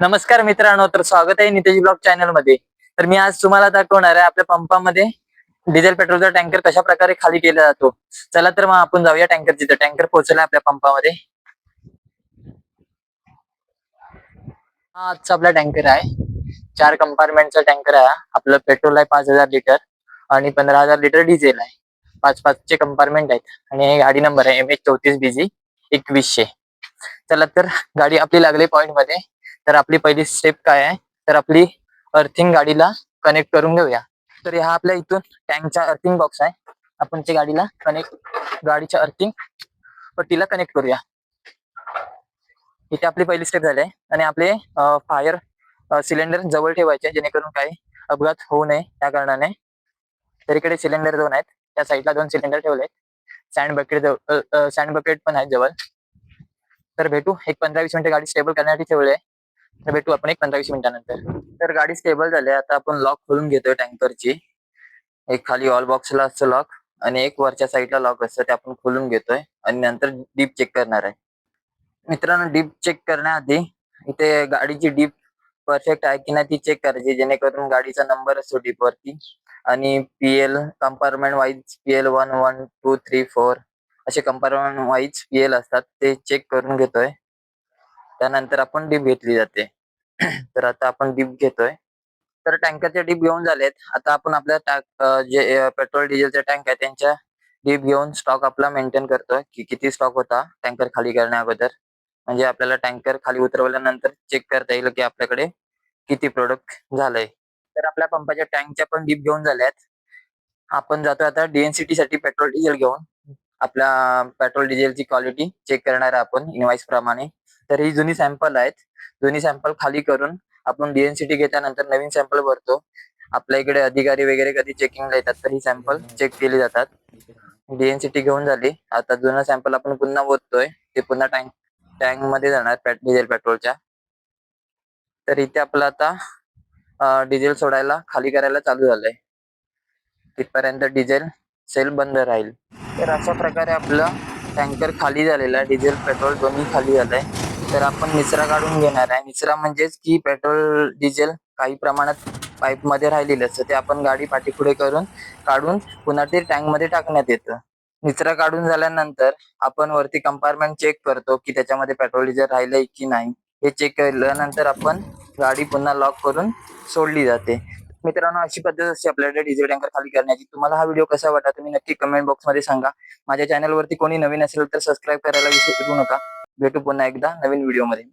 नमस्कार मित्रांनो तर स्वागत आहे नितेश ब्लॉग चॅनलमध्ये. तर मी आज तुम्हाला दाखवणार आहे आपल्या पंपामध्ये डिझेल पेट्रोलचा टँकर कशा प्रकारे खाली केला जातो. चला तर मग आपण जाऊया टँकर जिथे टँकर पोहोचला आपल्या पंपामध्ये. हा आजचा आपला टँकर आहे. चार कंपार्टमेंटचा टँकर आहे आपलं पेट्रोल आहे पाच हजार लिटर आणि पंधरा हजार लिटर डिझेल आहे. पाच पाचचे कंपार्टमेंट आहेत. आणि हे गाडी नंबर आहे एम एच चौतीस बीजी एकवीसशे. चला तर गाडी आपली लागली पॉईंटमध्ये. तर आपली पहिली स्टेप काय आहे? तर आपली अर्थिंग गाडीला कनेक्ट करून घेऊया. तर हा आपल्या इथून टँकचा अर्थिंग बॉक्स आहे. आपण ते गाडीला कनेक्ट गाडीच्या अर्थिंग पट्टीला कनेक्ट करूया. इथे आपली पहिली स्टेप झाली आहे. आणि आपले फायर सिलेंडर जवळ ठेवायचे जेणेकरून काही अपघात होऊ नये त्या कारणाने. तर इकडे सिलेंडर दोन आहेत. त्या साईडला दोन सिलेंडर ठेवले आहेत. सँड बकेट सँड बकेट पण आहेत जवळ. तर भेटू. एक पंधरा वीस मिनिटं गाडी स्टेबल करण्यासाठी ठेवले आहे. तर भेटू आपण एक पंधरा वीस मिनिटानंतर. तर गाडी स्टेबल झाली आता आपण लॉक खोलून घेतोय टँकरची एक खाली ऑल बॉक्सला असतं लॉक आणि एक वरच्या साईडला लॉक असतं. ते आपण खोलून घेतोय आणि नंतर डीप चेक करणार आहे. मित्रांनो डीप चेक करण्याआधी इथे गाडीची डीप परफेक्ट आहे की नाही ती चेक करायची. जेणेकरून गाडीचा नंबर असतो डीप वरती. आणि PL compartment wise PL one one two three four असे कंपार्टमेंट वाईज पीएल असतात. ते चेक करून घेतोय. त्यानंतर आपण डीप घेतली जाते. तर आता आपण डीप घेतोय. तर टँकरचे डीप घेऊन झालेत. आता आपण आपल्या टाक जे पेट्रोल डिझेलचे टँक आहे त्यांच्या डीप घेऊन स्टॉक आपला मेंटेन करतोय. की किती स्टॉक होता टँकर खाली करण्या अगोदर. म्हणजे आपल्याला टँकर खाली उतरवल्यानंतर चेक करता येईल की आपल्याकडे किती प्रोडक्ट झालंय. तर आपल्या पंपाच्या टँकच्या पण डीप घेऊन झाल्यात. आपण जातो आता डीएनसीटी साठी पेट्रोल डिझेल घेऊन. आपल्या पेट्रोल डिझेलची क्वालिटी चेक करणार आहे आपण इनवाईस प्रमाणे. तर ही जुनी सॅम्पल आहेत. जुनी सॅम्पल खाली करून आपण डीएनसीटी घेतल्यानंतर नवीन सॅम्पल भरतो. आपल्या इकडे अधिकारी वगैरे कधी चेकिंगला येतात तर ही सॅम्पल चेक केली जातात. डीएनसीटी घेऊन झाली. आता जुनं सॅम्पल आपण पुन्हा ओततोय ते पुन्हा टँक टँकमध्ये जाणार डिझेल पेट्रोलच्या तर इथे आपलं आता डिझेल सोडायला खाली करायला चालू झालंय. तिथपर्यंत डिझेल सेल बंद राहील. तर अशा प्रकारे आपलं टँकर खाली झालेला आहे डिझेल पेट्रोल दोन्ही खाली झालंय. तर आपण निचरा काढून घेणार आहे. निचरा म्हणजेच की पेट्रोल डिझेल काही प्रमाणात पाईपमध्ये राहिलेलं असतं. ते आपण गाडी पाठीपुढे करून काढून पुन्हा ते टँकमध्ये टाकण्यात येतं. निचरा काढून झाल्यानंतर आपण वरती कंपार्टमेंट चेक करतो की त्याच्यामध्ये पेट्रोल डिझेल राहिलंय की नाही. हे चेक केल्यानंतर आपण गाडी पुन्हा लॉक करून सोडली जाते. मित्रांनो अशी पद्धत असते आपल्याकडे डिझेल टँकर खाली करण्याची. तुम्हाला हा व्हिडिओ कसा वाटला तुम्ही नक्की कमेंट बॉक्समध्ये सांगा. माझ्या चॅनल वरती कोणी नवीन असेल तर सबस्क्राईब करायला विसरू नका. भेटू पुन्हा एकदा नवीन व्हिडिओमध्ये.